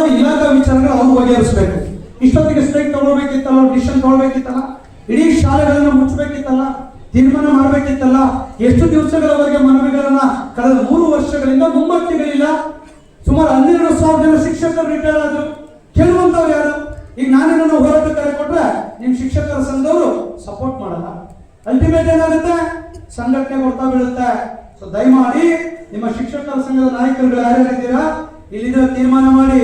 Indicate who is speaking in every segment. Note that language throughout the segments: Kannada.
Speaker 1: ಮಾಡೋ ಇಲಾಖಾ ವಿಚಾರಗಳು ಅವ್ರು ಬಗೆಹರಿಸಬೇಕು. ಇಷ್ಟೊತ್ತಿಗೆ ಸ್ಟ್ರೈಕ್ ತಗೊಳ್ಬೇಕಿತ್ತಲ್ಲ ಡಿಸಿಷನ್ ತಗೊಳ್ಬೇಕಿತ್ತಲ್ಲ, ಇಡೀ ಶಾಲೆಗಳನ್ನ ಮುಚ್ಚಬೇಕಿತ್ತಲ್ಲ, ತೀರ್ಮಾನ ಮಾಡಬೇಕಿತ್ತಲ್ಲ, ಎಷ್ಟು ದಿವಸಗಳವರೆಗೆ ಮನವಿಗಳನ್ನ ಕಳೆದ ಮೂರು ವರ್ಷಗಳಿಂದ ಮುಂಬತ್ತಿಗಳಿಲ್ಲ ಸುಮಾರು ಹನ್ನೆರಡು ಸಾವಿರ ಜನ ಶಿಕ್ಷಕರು ರಿಟೈರ್ ಆದ್ರು. ಕೇಳುವಂತವ್ರು ಯಾರು? ಈಗ ನಾನೇನ ಹೋರಾಟ ಕರೆ ಕೊಟ್ರೆ ನಿಮ್ ಶಿಕ್ಷಕರ ಸಂಘದವರು ಸಪೋರ್ಟ್ ಮಾಡಲ್ಲ. ಅಲ್ಟಿಮೇಟ್ ಏನಾಗುತ್ತೆ? ಸಂಘಟನೆ ಕೊಡ್ತಾ ಬೀಳುತ್ತೆ. ಸೊ ದಯಮಾಡಿ ನಿಮ್ಮ ಶಿಕ್ಷಕರ ಸಂಘದ ನಾಯಕರುಗಳು ಯಾರ್ಯಾರಿದ್ದೀರಾ? ಇಲ್ಲಿಂದ ತೀರ್ಮಾನ ಮಾಡಿ.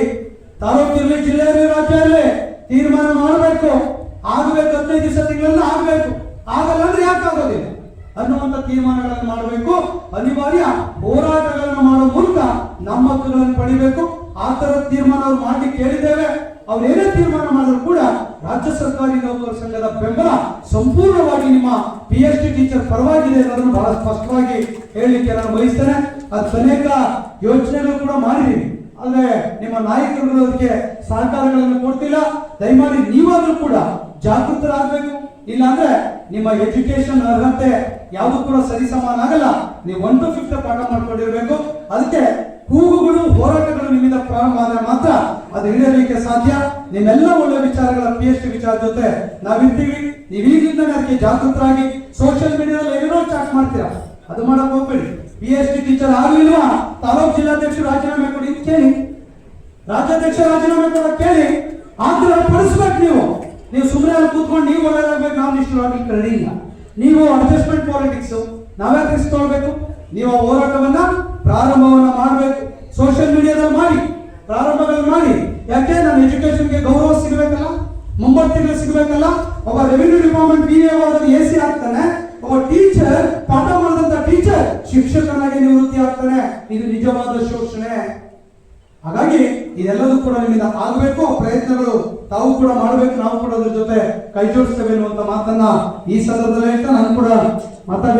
Speaker 1: ತಾಲೂಕು ಜಿಲ್ಲೆಯಲ್ಲಿ ಜಿಲ್ಲೆ ರಾಜ್ಯ ಇರಲಿ ತೀರ್ಮಾನ ಮಾಡಬೇಕು. ಆಗಬೇಕು ಹದಿನೈದು ದಿವಸ ತಿಂಗಳಲ್ಲಿ ಆಗಬೇಕು. ಆಗಲ್ಲ ಅಂದ್ರೆ ಯಾಕೆ ಆಗೋದಿಲ್ಲ? ಅನ್ನುವಂಥ ತೀರ್ಮಾನಗಳನ್ನು ಮಾಡಬೇಕು. ಅನಿವಾರ್ಯ ಹೋರಾಟಗಳನ್ನು ಮಾಡುವ ಮೂಲಕ ನಮ್ಮ ಹಕ್ಕುಗಳನ್ನು ಪಡಿಬೇಕು. ಆ ತರ ತೀರ್ಮಾನ ಅವ್ರು ಮಾಡಿ ಕೇಳಿದ್ದೇವೆ. ಅವ್ರು ಏನೇ ತೀರ್ಮಾನ ಮಾಡಿದ್ರು ಕೂಡ ರಾಜ್ಯ ಸರ್ಕಾರಿ ನೌಕರ ಸಂಘದ ಬೆಂಬಲ ಸಂಪೂರ್ಣವಾಗಿ ನಿಮ್ಮ ಪಿ ಎಚ್ ಡಿ ಟೀಚರ್ ಪರವಾಗಿದೆ ಅನ್ನೋದನ್ನು ಬಹಳ ಸ್ಪಷ್ಟವಾಗಿ ಹೇಳಲಿಕ್ಕೆ ನಾನು ಬಯಸ್ತೇನೆ. ಅದು ಅನೇಕ ಯೋಚನೆಗಳು ಕೂಡ ಮಾಡಿದೀವಿ ಆದ್ರೆ ನಿಮ್ಮ ನಾಯಕರು ಅದಕ್ಕೆ ಸಹಕಾರಗಳನ್ನು ಕೊಡ್ತಿಲ್ಲ ದಯಮಾಡಿ ನೀವಾದ್ರೂ ಕೂಡ ಜಾಗೃತರಾಗಬೇಕು. ಇಲ್ಲಾಂದ್ರೆ ನಿಮ್ಮ ಎಜುಕೇಶನ್ ಅರ್ಹತೆ ಯಾವುದು ಕೂಡ ಸರಿಸಮಾನ ಆಗಲ್ಲ ನೀವು ಒನ್ ಟು ಫಿಫ್ತ್ ಪಾಠ ಮಾಡ್ಕೊಂಡಿರ್ಬೇಕು. ಅದಕ್ಕೆ ಕೂಗುಗಳು, ಹೋರಾಟಗಳು ನಿಮ್ಮಿಂದ ಪ್ರಾರಂಭ ಆದ್ರೆ ಮಾತ್ರ ಅದು ಹಿಡಿಯಲಿಕ್ಕೆ ಸಾಧ್ಯ. ನಿಮ್ಮೆಲ್ಲ ಒಳ್ಳೆ ವಿಚಾರಗಳ ಪಿ ಎಚ್ ಡಿ ವಿಚಾರ ಜೊತೆ ನಾವಿರ್ತೀವಿ. ನೀವು ಈಗಿಂದಲೇ ಅದಕ್ಕೆ ಜಾಗೃತರಾಗಿ. ಸೋಷಿಯಲ್ ಮೀಡಿಯಾದಲ್ಲಿ ಏನೋ ಚಾಟ್ ಮಾಡ್ತೀರಾ? ಅದು ಮಾಡಕ್ ಹೋಗ್ಬೇಡಿ. ಪಿ ಎಚ್ ಡಿ ಟೀಚರ್ ಆಗ್ಲಿಲ್ವಾ? ತಾಲೂಕ್ ಜಿಲ್ಲಾಧ್ಯಕ್ಷ ರಾಜೀನಾಮೆ ಕೊಡಿ ಕೇಳಿ. ರಾಜ್ಯಾಧ್ಯಕ್ಷ ರಾಜೀನಾಮೆ ಕೊಡ ಕೇಳಿ. ಆಂಧ್ರ ಪಡಿಸ್ಬೇಕು ನೀವು. ನೀವು ಸುಮ್ಮನೆ ಅಲ್ಲಿ ಕೂತ್ಕೊಂಡು ನೀವು ಒಳ್ಳೆದಾಗ್ಬೇಕು ನಾವು ನಿಷ್ಠರಾಗ್ಲಿಕ್ಕೆ ರೆಡಿ ಇಲ್ಲ. ನೀವು ಅಡ್ಜಸ್ಟ್ಮೆಂಟ್ ಪಾಲಿಟಿಕ್ಸ್ ನಾವೇ ತಿಳಿಸ್ಕೊಳ್ಬೇಕು ನೀವು ಹೋರಾಟವನ್ನ ಪ್ರಾರಂಭವನ್ನ ಮಾಡಬೇಕು. ಸೋಷಿಯಲ್ ಮೀಡಿಯಾದಲ್ಲಿ ಮಾಡಿ ಪ್ರಾರಂಭಗಳನ್ನು ಮಾಡಿ. ಯಾಕೆ? ನನ್ನ ಎಜುಕೇಶನ್ಗೆ ಗೌರವ ಸಿಗಬೇಕಲ್ಲ? ಮುಂಬರ್ತಿಗಳು ಸಿಗಬೇಕಲ್ಲ? ಒಬ್ಬ revenue department B A C ಆಗ್ತಾನೆ. ಒಬ್ಬ ಟೀಚರ್ ಪಾಠ ಶಿಕ್ಷಕನಾಗಿ ನಿವೃತ್ತಿ ಆಗ್ತಾನೆ. ಇದು ನಿಜವಾದ ಶೋಷಣೆ. ಹಾಗಾಗಿ ಇದೆಲ್ಲದೂ ಕೂಡ ನಿಮ್ಮಿಂದ ಆಗಬೇಕು. ಪ್ರಯತ್ನಗಳು ತಾವು ಕೂಡ ಮಾಡಬೇಕು. ನಾವು ಕೂಡ ಅದ್ರ ಜೊತೆ ಕೈ ಜೋಡಿಸ್ತೇವೆ ಅನ್ನುವಂತ ಮಾತನ್ನ ಈ ಸಂದರ್ಭದಲ್ಲಿ ಅಂತ ನಾನು ಕೂಡ ಮಾತಾಡಿ